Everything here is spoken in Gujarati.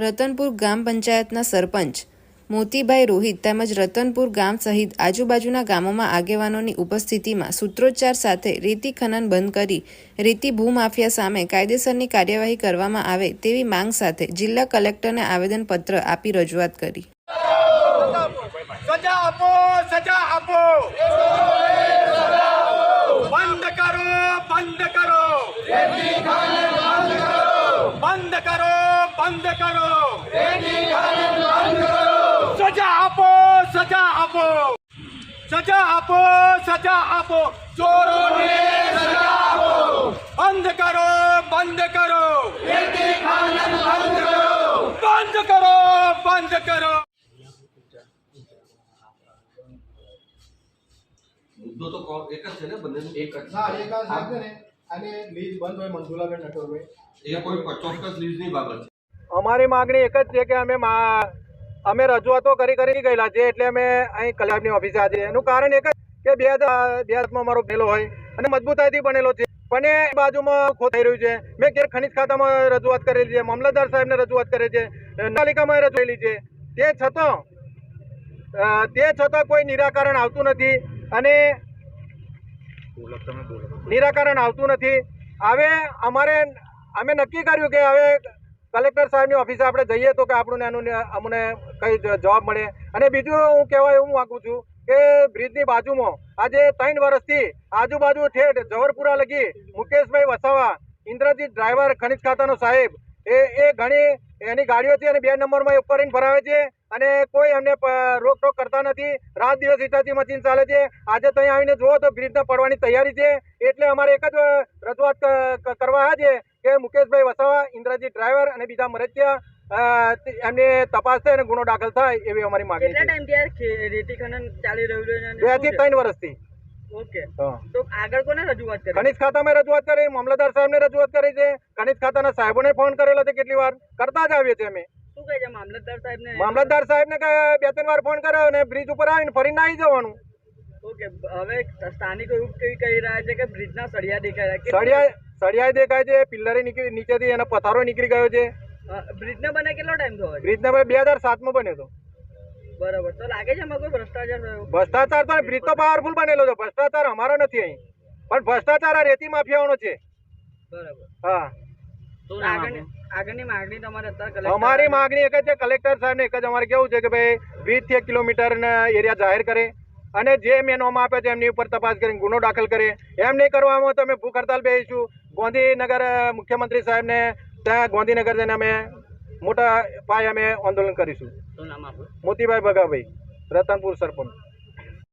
રતનપુર ગામ પંચાયતના સરપંચ મોતીભાઈ રોહિત તેમજ રતનપુર ગામ સહિત આજુબાજુના ગામોમાં આગેવાનોની ઉપસ્થિતિમાં સૂત્રોચ્ચાર સાથે રેતી ખનન બંધ કરી રેતી ભૂમાફિયા સામે કાયદેસરની કાર્યવાહી કરવામાં આવે તેવી માંગ સાથે જિલ્લા કલેક્ટરને આવેદનપત્ર આપી રજૂઆત કરી. કરો. બંધ કરો. સજા આપો સજા આપો. સજા આપો સજા આપો. ચોરોને સજા આપો. બંધ કરો બંધ કરો. બંધ કરો બંધ કરો. મુદ્દો તો એક જ છે ને બંને એક જ એક ને? અને લીઝ બંધ હોય મંજુલાબેન નટવરભાઈ. એ કોઈ ચોક્કસ લીઝની બાબત છે. અમારી માગણી એક જ છે કે અમે અમે રજૂઆતો કરી કરી ગયેલા છે એટલે અમે અહીં કલેક્ટરની ઓફિસે આજે. એનું કારણ એક જ કે બે હજાર બે હજારમાં મારો બનેલો હોય અને મજબૂતાઈથી બનેલો છે. પણ એ બાજુમાં ખો થઈ રહ્યું છે. મેં ઘેર ખનિજ ખાતામાં રજૂઆત કરેલી છે. મામલતદાર સાહેબને રજૂઆત કરેલી છે. નગરપાલિકામાં રજૂઆલી છે. તે છતાં તે છતાં કોઈ નિરાકરણ આવતું નથી અને નિરાકરણ આવતું નથી. હવે અમારે અમે નક્કી કર્યું કે હવે કલેક્ટર સાહેબની ઓફિસે આપણે જઈએ તો કે આપણને એનું અમને કઈ જવાબ મળે. અને બીજું હું કહેવા એવું માગું છું કે બ્રિજની બાજુમાં આજે ત્રણ વર્ષથી આજુબાજુ ઠેઠ જવરપુરા લગી મુકેશભાઈ વસાવા, ઇન્દ્રજીત ડ્રાઈવર, ખનિજ ખાતાનો સાહેબ, એ એ ઘણી એની ગાડીઓ છે અને બે નંબરમાં ઉપર ભરાવે છે અને કોઈ એમને રોકટોક કરતા નથી. રાત દિવસ હિટાચી મશીન ચાલે છે. આજે ત્યાં આવીને જુઓ તો બ્રિજને પડવાની તૈયારી છે. એટલે અમારે એક જ રજૂઆત કરવા છે કે મુકેશભાઈ વસાવા ઇન્દ્રજીત ડ્રાઈવર અને બીજા મરજિયા એમને તપાસ થાય અને ગુનો દાખલ થાય એવી અમારી માંગણી કેટલા છે. ટાઈમથી આ ખે- રેતી ખનન ચાલી રહ્યું છે બેથી ત્રણ વર્ષથી. ઓકે. તો આગળ કોને રજૂઆત કરી? ખનિજ ખાતામાં રજૂઆત કરી મામલતદાર સાહેબને રજૂઆત કરી છે. ખનિજ ખાતાના સાહેબોને ફોન કરેલો છે કેટલી વાર? કરતા જ આવીએ છીએ અમે. મામલતદાર સાહેબ ને બે ત્રણ વાર ફોન કર્યો અને બ્રિજ ઉપર આવીને ફરીને આવી જવાનું. ઓકે હવે સ્થાનિકો એવું કહી કહી રહ્યા છે કે બ્રિજના સળિયા દેખાય. સળિયા સળિયાએ દેખાય છે પિલ્લરે નીકળી નીચેથી એનો પથારો નીકળી ગયો છે. બ્રિજને બને કેટલો ટાઈમ થયો છે બ્રિજ નંબર બે હજાર સાતમાં બન્યો હતો. બરાબર તો લાગે છે કોઈ ભ્રષ્ટાચાર થયો? ભ્રષ્ટાચાર તો બ્રિજ તો પાવરફુલ બનેલો છે ભ્રષ્ટાચાર અમારો નથી અહીં. પણ ભ્રષ્ટાચાર આ રેતી માફિયાઓનો છે. બરાબર. હા. અમારી માંગણી એક જ છે કલેક્ટર સાહેબને એક જ અમારે કેવું છે કે ભાઈ વીસથી એક કિલોમીટરના એરિયા જાહેર કરે અને જે મેનોમાં નોમ આપે છે એમની ઉપર તપાસ કરીને ગુનો દાખલ કરે. એમ નહીં કરવામાં તો અમે ભૂખ હડતાલ બેસીશું. ગાંધીનગર મુખ્યમંત્રી સાહેબને ત્યાં ગાંધીનગર જઈને અમે મોટા પાયે અમે આંદોલન કરીશું. મોતીભાઈ ભગાભાઈ રતનપુર સરપંચ.